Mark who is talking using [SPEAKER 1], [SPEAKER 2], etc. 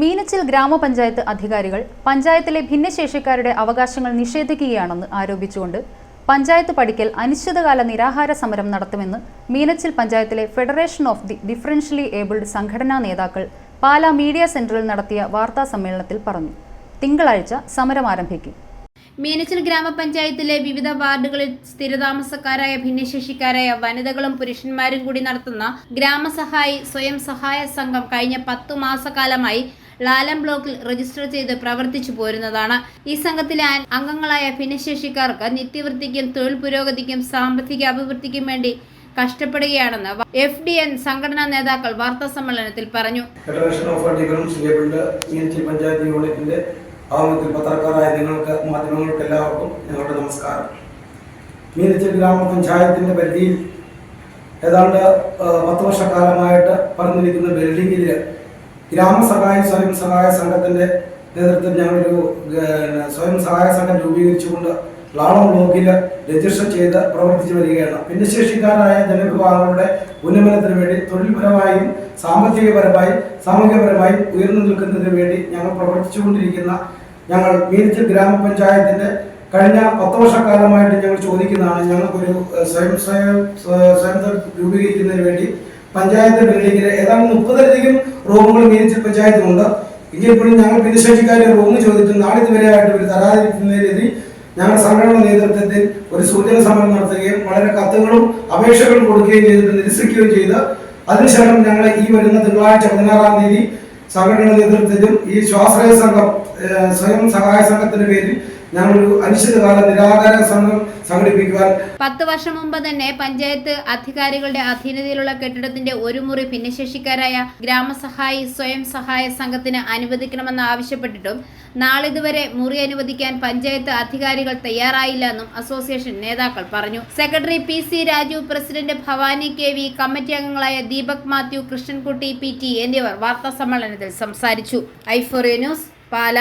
[SPEAKER 1] മീനച്ചിൽ ഗ്രാമപഞ്ചായത്ത് അധികാരികൾ പഞ്ചായത്തിലെ ഭിന്നശേഷിക്കാരുടെ അവകാശങ്ങൾ നിഷേധിക്കുകയാണെന്ന് ആരോപിച്ചുകൊണ്ട് പഞ്ചായത്ത് പടിക്കൽ അനിശ്ചിതകാല നിരാഹാര സമരം നടത്തുമെന്ന് മീനച്ചിൽ പഞ്ചായത്തിലെ federation of the differentially abled സംഘടനാ നേതാക്കൾ പാലാ മീഡിയ സെന്ററിൽ നടത്തിയ വാർത്താ സമ്മേളനത്തിൽ പറഞ്ഞു. തിങ്കളാഴ്ച സമരം ആരംഭിക്കും.
[SPEAKER 2] മീനച്ചിൽ ഗ്രാമപഞ്ചായത്തിലെ വിവിധ വാർഡുകളിൽ സ്ഥിരതാമസക്കാരായ ഭിന്നശേഷിക്കാരായ വനിതകളും പുരുഷന്മാരും കൂടി നടത്തുന്ന ഗ്രാമസഹായി സ്വയം സഹായ സംഘം കഴിഞ്ഞ പത്തു മാസക്കാലമായി ലാലം ബ്ലോക്കിൽ രജിസ്റ്റർ ചെയ്ത് പ്രവർത്തിച്ചു പോരുന്നതാണ്. ഈ സംഘത്തിലെ അംഗങ്ങളായ ഭിന്നശേഷിക്കാർക്ക് നിത്യവൃത്തിക്കും തൊഴിൽ പുരോഗതിക്കും സാമ്പത്തിക അഭിവൃദ്ധിക്കും വേണ്ടി കഷ്ടപ്പെടുകയാണെന്ന് എഫ് ഡി എൻ സംഘടനാ നേതാക്കൾ വാർത്താ സമ്മേളനത്തിൽ പറഞ്ഞു.
[SPEAKER 3] ഫെഡറേഷൻ ഓഫ് പഞ്ചായത്ത് യൂണിറ്റിന്റെ ആമുഖത്തിൽ പത്രക്കാരായ നിങ്ങൾക്ക് മാധ്യമങ്ങൾക്ക് എല്ലാവർക്കും ഞങ്ങളുടെ നമസ്കാരം. മീനച്ചിൽ ഗ്രാമപഞ്ചായത്തിന്റെ പരിധിയിൽ ഏതാണ്ട് പത്ത് വർഷക്കാലമായിട്ട് പറഞ്ഞിരിക്കുന്ന ബിൽഡിംഗിൽ ഗ്രാമസഹായ സ്വയം സഹായ സംഘത്തിന്റെ നേതൃത്വത്തിൽ ഞങ്ങളൊരു സ്വയം സഹായ സംഘം രൂപീകരിച്ചുകൊണ്ട് ലാളം ബ്ലോക്കിൽ രജിസ്റ്റർ ചെയ്ത് പ്രവർത്തിച്ചു വരികയാണ്. ഭിന്നശേഷിക്കാരായ ജനവിഭാഗങ്ങളുടെ ഉന്നമനത്തിന് വേണ്ടി തൊഴിൽപരമായും സാമ്പത്തികപരമായും സാമൂഹികപരമായും ഉയർന്നു നിൽക്കുന്നതിന് വേണ്ടി ഞങ്ങൾ പ്രവർത്തിച്ചുകൊണ്ടിരിക്കുന്ന ഞങ്ങൾ മീനച്ചിൽ ഗ്രാമപഞ്ചായത്തിന്റെ കഴിഞ്ഞ പത്ത് വർഷക്കാലമായിട്ട് ഞങ്ങൾ ചോദിക്കുന്നതാണ് ഞങ്ങൾക്കൊരു സ്വയം സ്വയം സ്വ- സ്വയം രൂപീകരിക്കുന്നതിന് വേണ്ടി പഞ്ചായത്ത് ബിൽഡിങ്ങിൽ ഏതാണ്ട് മുപ്പതിലധികം റൂമുകൾ മീനിച്ച പഞ്ചായത്തിലുണ്ട് എങ്കിൽ പോലും ഞങ്ങൾ ഭിന്നശേഷിക്കാരെ റൂം ചോദിച്ചു നാളിതുവരെയായിട്ട് ഒരു തരാതിരിക്കുന്നതിനെതിരെ ഞങ്ങളുടെ സംഘടന നേതൃത്വത്തിൽ ഒരു സൂചന സമരം നടത്തുകയും വളരെ കത്തുകളും അപേക്ഷകളും കൊടുക്കുകയും ചെയ്തിട്ട് നിരസിക്കുകയും ചെയ്ത്. അതിനുശേഷം ഞങ്ങൾ ഈ വരുന്ന തിങ്കളാഴ്ച പതിനാറാം തീയതി സംഘടന നേതൃത്വത്തിലും ഈ സ്വാശ്രയ സംഘം സ്വയം സഹായ സംഘത്തിന്റെ പേരിൽ സംഘം
[SPEAKER 2] പത്ത് വർഷം മുമ്പ് തന്നെ പഞ്ചായത്ത് അധികാരികളുടെ അധീനതയിലുള്ള കെട്ടിടത്തിന്റെ ഒരു മുറി ഭിന്നശേഷിക്കാരായ ഗ്രാമസഹായി സ്വയം സഹായ സംഘത്തിന് അനുവദിക്കണമെന്ന് ആവശ്യപ്പെട്ടിട്ടും നാളിതുവരെ മുറി അനുവദിക്കാൻ പഞ്ചായത്ത് അധികാരികൾ തയ്യാറായില്ല എന്നും അസോസിയേഷൻ നേതാക്കൾ പറഞ്ഞു. Secretary P C Raju president Bhavani K V committee അംഗങ്ങളായ ദീപക് മാത്യു കൃഷ്ണൻകുട്ടി പി ടി എന്നിവർ വാർത്താ സമ്മേളനത്തിൽ സംസാരിച്ചു. ഐഫോറിയ ന്യൂസ് പാല.